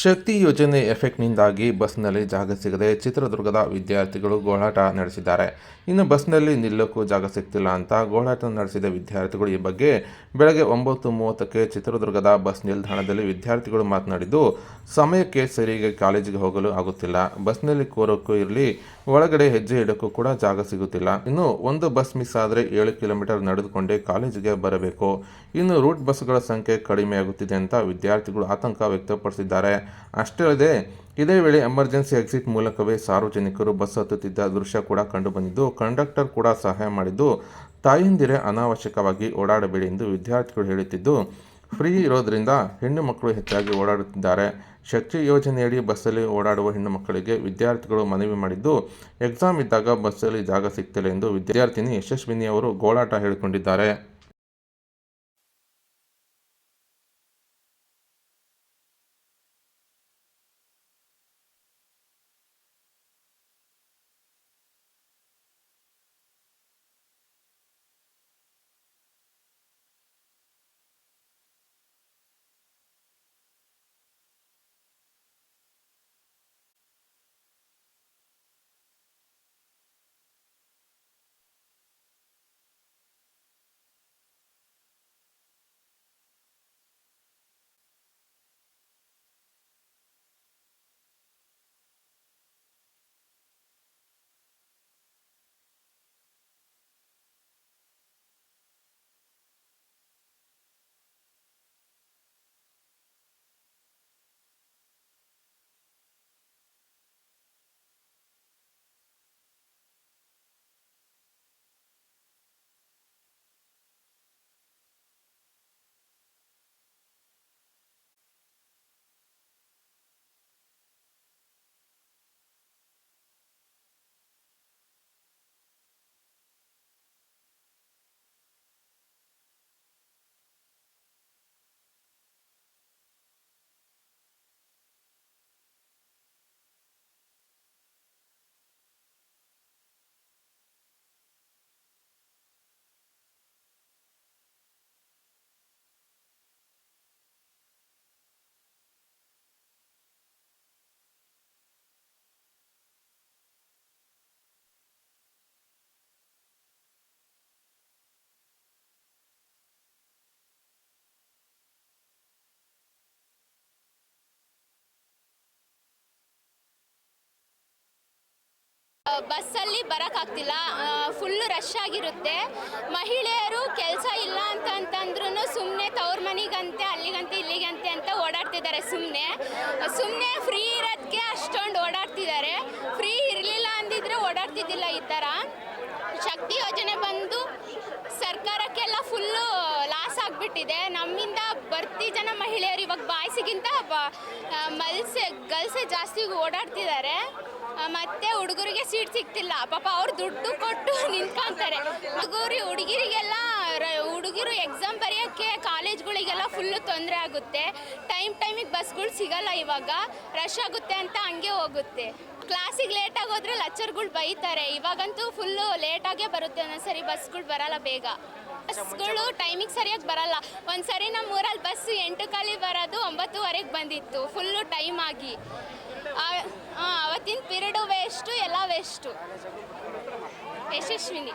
ಶಕ್ತಿ ಯೋಜನೆ ಎಫೆಕ್ಟ್ನಿಂದಾಗಿ ಬಸ್ನಲ್ಲಿ ಜಾಗ ಸಿಗದೆ ಚಿತ್ರದುರ್ಗದ ವಿದ್ಯಾರ್ಥಿಗಳು ಗೋಳಾಟ ನಡೆಸಿದ್ದಾರೆ. ಇನ್ನು ಬಸ್ನಲ್ಲಿ ನಿಲ್ಲಕ್ಕೂ ಜಾಗ ಸಿಗ್ತಿಲ್ಲ ಅಂತ ಗೋಳಾಟ ನಡೆಸಿದ ವಿದ್ಯಾರ್ಥಿಗಳು ಈ ಬಗ್ಗೆ ಬೆಳಗ್ಗೆ ಒಂಬತ್ತು ಮೂವತ್ತಕ್ಕೆ ಚಿತ್ರದುರ್ಗದ ಬಸ್ ನಿಲ್ದಾಣದಲ್ಲಿ ವಿದ್ಯಾರ್ಥಿಗಳು ಮಾತನಾಡಿದ್ದು, ಸಮಯಕ್ಕೆ ಸರಿಗೆ ಕಾಲೇಜಿಗೆ ಹೋಗಲು ಆಗುತ್ತಿಲ್ಲ. ಬಸ್ನಲ್ಲಿ ಕೂರೋಕ್ಕೂ ಇರಲಿ, ಒಳಗಡೆ ಹೆಜ್ಜೆ ಇಡೋಕ್ಕೂ ಕೂಡ ಜಾಗ ಸಿಗುತ್ತಿಲ್ಲ. ಇನ್ನು ಒಂದು ಬಸ್ ಮಿಸ್ ಆದರೆ ಏಳು ಕಿಲೋಮೀಟರ್ ನಡೆದುಕೊಂಡೇ ಕಾಲೇಜಿಗೆ ಬರಬೇಕು. ಇನ್ನು ರೂಟ್ ಬಸ್ಗಳ ಸಂಖ್ಯೆ ಕಡಿಮೆಯಾಗುತ್ತಿದೆ ಅಂತ ವಿದ್ಯಾರ್ಥಿಗಳು ಆತಂಕ ವ್ಯಕ್ತಪಡಿಸಿದ್ದಾರೆ. ಅಷ್ಟೇ ಅಲ್ಲದೆ, ಇದೇ ವೇಳೆ ಎಮರ್ಜೆನ್ಸಿ ಎಕ್ಸಿಟ್ ಮೂಲಕವೇ ಸಾರ್ವಜನಿಕರು ಬಸ್ ಹತ್ತುತ್ತಿದ್ದ ದೃಶ್ಯ ಕೂಡ ಕಂಡುಬಂದಿದ್ದು, ಕಂಡಕ್ಟರ್ ಕೂಡ ಸಹಾಯ ಮಾಡಿದ್ದು, ತಾಯಂದಿರೇ ಅನಾವಶ್ಯಕವಾಗಿ ಓಡಾಡಬೇಡಿ ಎಂದು ವಿದ್ಯಾರ್ಥಿಗಳು ಹೇಳುತ್ತಿದ್ದು, ಫ್ರೀ ಇರೋದರಿಂದ ಹೆಣ್ಣು ಮಕ್ಕಳು ಹೆಚ್ಚಾಗಿ ಓಡಾಡುತ್ತಿದ್ದಾರೆ. ಶಕ್ತಿ ಯೋಜನೆಯಡಿ ಬಸ್ಸಲ್ಲಿ ಓಡಾಡುವ ಹೆಣ್ಣು ಮಕ್ಕಳಿಗೆ ವಿದ್ಯಾರ್ಥಿಗಳು ಮನವಿ ಮಾಡಿದ್ದು, ಎಕ್ಸಾಮ್ ಇದ್ದಾಗ ಬಸ್ಸಲ್ಲಿ ಜಾಗ ಸಿಗ್ತಿಲ್ಲ ಎಂದು ವಿದ್ಯಾರ್ಥಿನಿ ಯಶಸ್ವಿನಿ ಅವರು ಗೋಳಾಟ ಹೇಳಿಕೊಂಡಿದ್ದಾರೆ. ಬಸ್ಸಲ್ಲಿ ಬರೋಕ್ಕಾಗ್ತಿಲ್ಲ ಫುಲ್ಲು ರಶ್ ಆಗಿರುತ್ತೆ. ಮಹಿಳೆಯರು ಕೆಲಸ ಇಲ್ಲ ಅಂತ ಅಂತಂದ್ರೂ ಸುಮ್ಮನೆ ತವ್ರ ಮನೆಗಂತೆ, ಅಲ್ಲಿಗಂತೆ, ಇಲ್ಲಿಗಂತೆ ಅಂತ ಓಡಾಡ್ತಿದ್ದಾರೆ ಸುಮ್ಮನೆ ಸುಮ್ಮನೆ ಫ್ರೀ ಇರೋದಕ್ಕೆ ಅಷ್ಟೊಂದು ಓಡಾಡ್ತಿದ್ದಾರೆ. ಫ್ರೀ ಇರಲಿಲ್ಲ ಅಂದಿದ್ರೆ ಓಡಾಡ್ತಿದ್ದಿಲ್ಲ ಈ ಥರ. ಶಕ್ತಿ ಯೋಜನೆ ಆಗಿಬಿಟ್ಟಿದೆ. ನಮ್ಮಿಂದ ಬರ್ತಿ ಜನ ಮಹಿಳೆಯರು ಇವಾಗ ಬಾಯ್ಸಿಗಿಂತ ಮಲ್ಸೆ, ಗಲ್ಸೆ ಜಾಸ್ತಿ ಓಡಾಡ್ತಿದ್ದಾರೆ. ಮತ್ತೆ ಹುಡುಗರಿಗೆ ಸೀಟ್ ಸಿಗ್ತಿಲ್ಲ. ಪಾಪ ಅವ್ರು ದುಡ್ಡು ಕೊಟ್ಟು ನಿಂತ್ಕೊಂತಾರೆ. ಹುಡುಗರು, ಹುಡುಗಿರಿಗೆಲ್ಲ ಹುಡುಗಿರು ಎಕ್ಸಾಮ್ ಬರೆಯೋಕ್ಕೆ ಕಾಲೇಜ್ಗಳಿಗೆಲ್ಲ ಫುಲ್ಲು ತೊಂದರೆ ಆಗುತ್ತೆ. ಟೈಮ್ ಟೈಮಿಗೆ ಬಸ್ಗಳು ಸಿಗಲ್ಲ ಇವಾಗ. ರಶ್ ಆಗುತ್ತೆ ಅಂತ ಹಂಗೆ ಹೋಗುತ್ತೆ. ಕ್ಲಾಸಿಗೆ ಲೇಟಾಗಿ ಹೋದ್ರೆ ಲಚ್ಚರ್ಗಳು ಬೈತಾರೆ. ಇವಾಗಂತೂ ಫುಲ್ಲು ಲೇಟಾಗೇ ಬರುತ್ತೆ. ಒಂದೊಂದ್ಸರಿ ಬಸ್ಗಳು ಬರಲ್ಲ ಬೇಗ. ಬಸ್ಗಳು ಟೈಮಿಗೆ ಸರಿಯಾಗಿ ಬರಲ್ಲ. ಒಂದ್ಸರಿ ನಮ್ಮ ಊರಲ್ಲಿ ಬಸ್ ಎಂಟು ಕಾಲಿ ಬರೋದು ಒಂಬತ್ತುವರೆಗೆ ಬಂದಿತ್ತು. ಫುಲ್ಲು ಟೈಮ್ ಆಗಿ. ಅವತ್ತಿನ ಪಿರಿಯಡು ವೇಸ್ಟು ಎಲ್ಲ ವೇಸ್ಟು ಯಶಸ್ವಿನಿ.